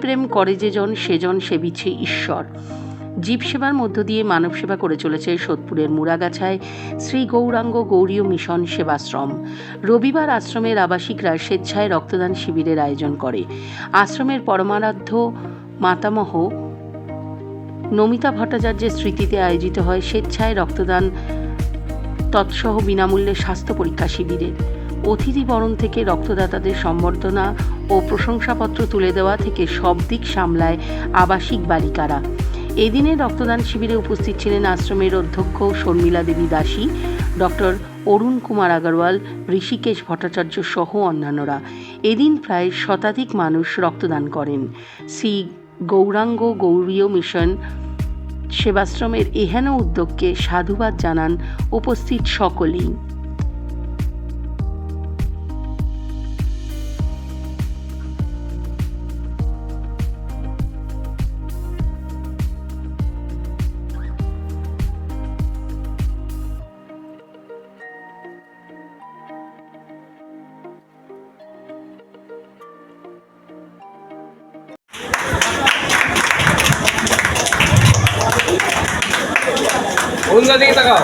প্রেম করে যে জন সেজন সেবিছে ঈশ্বর। জীব সেবার মধ্য দিয়ে মানব সেবা করে চলেছে সোদপুরের মুরাগাছায় শ্রী গৌরাঙ্গ গৌরীয় মিশন সেবাশ্রম। রবিবার আশ্রমের আবাসিকরা স্বেচ্ছায় রক্তদান শিবিরের আয়োজন করে। আশ্রমের পরমারাধ্য মাতামহ নমিতা ভট্টাচার্যের স্মৃতিতে আয়োজিত হয় স্বেচ্ছায় রক্তদান তৎসহ বিনামূল্যে স্বাস্থ্য পরীক্ষা শিবিরের। অতিথি বরণ থেকে রক্তদাতাদের সম্বর্ধনা ও প্রশংসাপত্র তুলে দেওয়া থেকে সব দিক সামলায় আবাসিক বালিকারা। এদিনের রক্তদান শিবিরে উপস্থিত ছিলেন আশ্রমের অধ্যক্ষ শর্মিলা দেবী দাসী, ডক্টর অরুণ কুমার আগরওয়াল, ঋষিকেশ ভট্টাচার্য সহ অন্যান্যরা। এদিন প্রায় শতাধিক মানুষ রক্তদান করেন। শ্রী গৌরাঙ্গ গৌরীয় মিশন সেবাশ্রমের এহেন উদ্যোগকে সাধুবাদ জানান উপস্থিত সকলেই। দিকে তাকাও।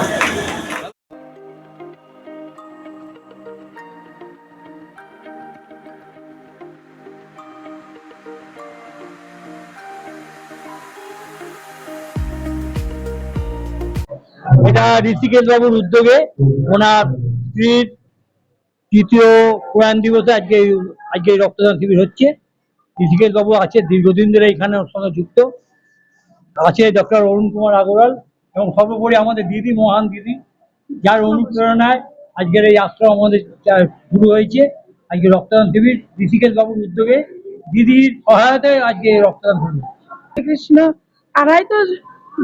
এটা ঋষিকেশ বাবুর উদ্যোগে ওনার স্ত্রীর তৃতীয় প্রয়াণ দিবসে আজকে আজকে রক্তদান শিবির হচ্ছে। ঋষিকেশ বাবু আছে, দীর্ঘদিন ধরে এখানে সঙ্গে যুক্ত। আছে ডক্টর অরুণ কুমার আগরওয়াল। এবং সর্বোপরি আমাদের দিদি, মহান দিদি, যার অনুপ্রেরণায় আজকের এই আশ্রম আমাদের শুরু হয়েছে, আজকে রক্তদান শিবির ঋষিকেশ বাবুর উদ্যোগে দিদির সহায়তায় আজকে রক্তদান শিবির কৃষ্ণ, তারাই তো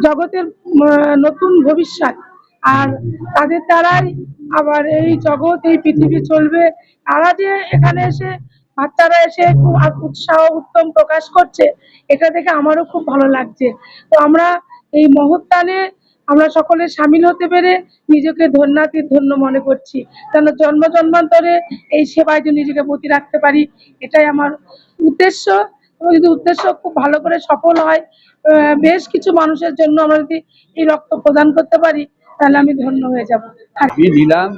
জগতের নতুন ভবিষ্যৎ। আর তাদের দ্বারাই আবার এই জগৎ, এই পৃথিবী চলবে। তারা যে এখানে এসে, বাচ্চারা এসে খুব উৎসাহ, উত্তম প্রকাশ করছে, এটা দেখে আমারও খুব ভালো লাগছে। তো আমরা এই মহত্তানে আমরা সকলে সামিল হতে পেরে নিজেকে ধন্যাতি ধন্য মনে করছি। কেন জন্ম জন্মান্তরে এই সেবায় যে নিজেকে প্রতি রাখতে পারি, এটাই আমার উদ্দেশ্য। এবং যদি উদ্দেশ্য খুব ভালো করে সফল হয় বেশ কিছু মানুষের জন্য আমরা যদি এই রক্ত প্রদান করতে পারি, তাহলে আমি ধন্য হয়ে যাব। নিলাম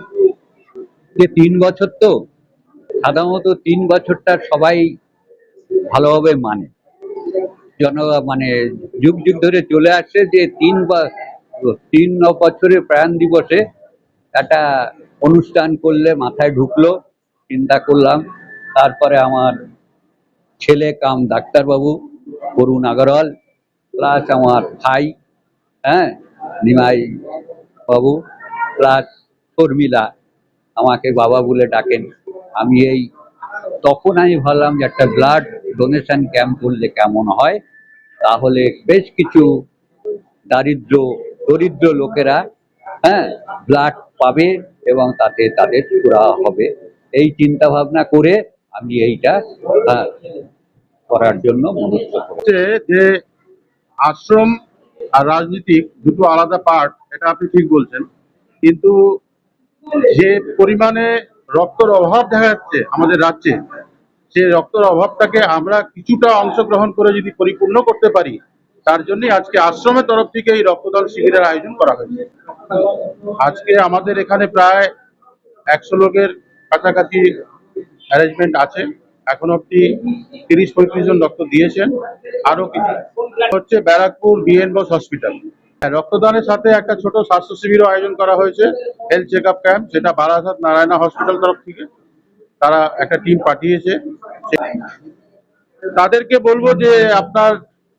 যে তিন বছর তো, সাধারণত তিন বছরটা সবাই ভালোভাবে মানে। জন মানে যুগ যুগ ধরে চলে আসছে যে তিন বা- তিন বছরের প্রাণ দিবসে একটা অনুষ্ঠান করলে মাথায় ঢুকলো, চিন্তা করলাম। তারপরে আমার ছেলে কাম ডাক্তারবাবু করুণ আগরওয়াল প্লাস আমার ভাই হ্যাঁ নিমাই বাবু প্লাস শর্মিলা আমাকে বাবা বলে ডাকেন। আমি এই, তখন আমি ভাবলাম যে একটা ব্লাড ডোনেশন ক্যাম্প করলে কেমন হয়? তাহলে বেশ কিছু দারিদ্র দরিদ্র লোকেরা হ্যাঁ ব্লাড পাবে এবং তাতে তাদের সুরা হবে। এই চিন্তা ভাবনা করে আমি এইটা হ্যাঁ, করার জন্য যে আশ্রম আর রাজনীতিক দুটো আলাদা পার্ট এটা আপনি ঠিক বলছেন। কিন্তু যে পরিমাণে রক্তর অভাব দেখা যাচ্ছে আমাদের রাজ্যে সে রক্তর অভাবটাকে আমরা কিছুটা অংশগ্রহণ করে যদি পরিপূর্ণ করতে পারি তার জন্যই আজকে আশ্রমের তরফ থেকে এই রক্তদান শিবিরের আয়োজন করা হয়েছে। আজকে আমাদের এখানে প্রায় একশো লোকের কাছাকাছি অ্যারেঞ্জমেন্ট আছে। এখন অব্দি তিরিশ পঁয়ত্রিশ জন রক্ত দিয়েছেন। আরও কিছু। হচ্ছে ব্যারাকপুর বিএন বস হসপিটাল। রক্তদানের সাথে একটা ছোট স্বাস্থ্য শিবিরও আয়োজন করা হয়েছে হেলথ চেক আপ ক্যাম্প যেটা বারাসাত নারায়ণা হসপিটাল তরফ থেকে তারা একটা টিম পাঠিয়েছে। তাদেরকে বলব যে আপনার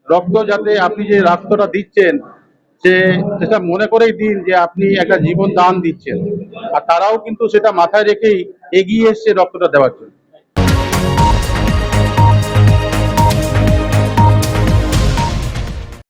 রক্ত যাতে আপনি যে রক্তটা দিচ্ছেন যে সেটা মনে করেই দিন যে আপনি একটা জীবন দান দিচ্ছেন। আর তারাও কিন্তু সেটা মাথায় রেখেই এগিয়ে এসছে রক্তটা দেওয়ার জন্য।